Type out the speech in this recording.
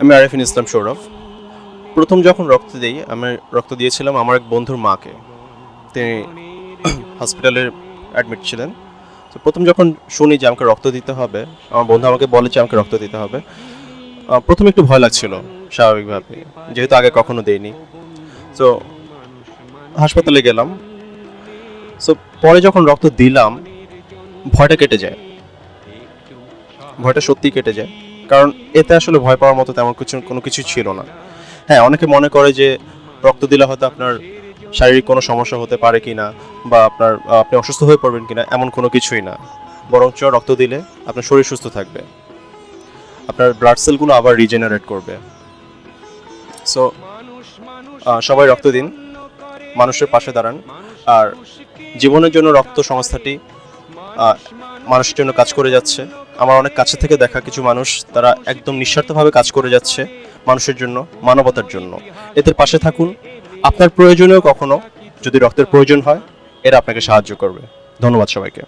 আমি আরিফিন ইসলাম সৌরভ। প্রথম যখন রক্ত দিই, আমি রক্ত দিয়েছিলাম আমার এক বন্ধুর মাকে। তিনি হসপিটালে অ্যাডমিট ছিলেন। তো প্রথম যখন শুনি যে আমাকে রক্ত দিতে হবে, আমার বন্ধু আমাকে বলে যে আমাকে রক্ত দিতে হবে প্রথমে একটু ভয় লাগছিল স্বাভাবিকভাবে যেহেতু আগে কখনো দেইনি। তো হাসপাতালে গেলাম। সো পরে যখন রক্ত দিলাম, ভয়টা কেটে যায়। ভয়টা সত্যিই কেটে যায়। কারণ এতে আসলে ভয় পাওয়ার মতো তেমন কিছু কোনো কিছু ছিল না। হ্যাঁ অনেকে মনে করে যে রক্ত দিলে হয়তো আপনার শারীরিক কোনো সমস্যা হতে পারে কি না বা আপনার আপনি অসুস্থ হয়ে পড়বেন কিনা এমন কোনো কিছুই না। বরঞ্চ রক্ত দিলে আপনার শরীর সুস্থ থাকবে। আপনার ব্লাড সেলগুলো আবার রিজেনারেট করবে। সো সবাই রক্ত দিন। মানুষের পাশে দাঁড়ান। আর জীবনের জন্য রক্ত সংস্থাটি মানুষের জন্য কাজ করে যাচ্ছে। আমার অনেক কাছে থেকে দেখা কিছু মানুষ, তারা একদম নিঃস্বার্থভাবে কাজ করে যাচ্ছে মানুষের জন্য, মানবতার জন্য। এদের পাশে থাকুন। আপনার প্রয়োজনেও কখনো যদি রক্তের প্রয়োজন হয়, এরা আপনাকে সাহায্য করবে। ধন্যবাদ সবাইকে।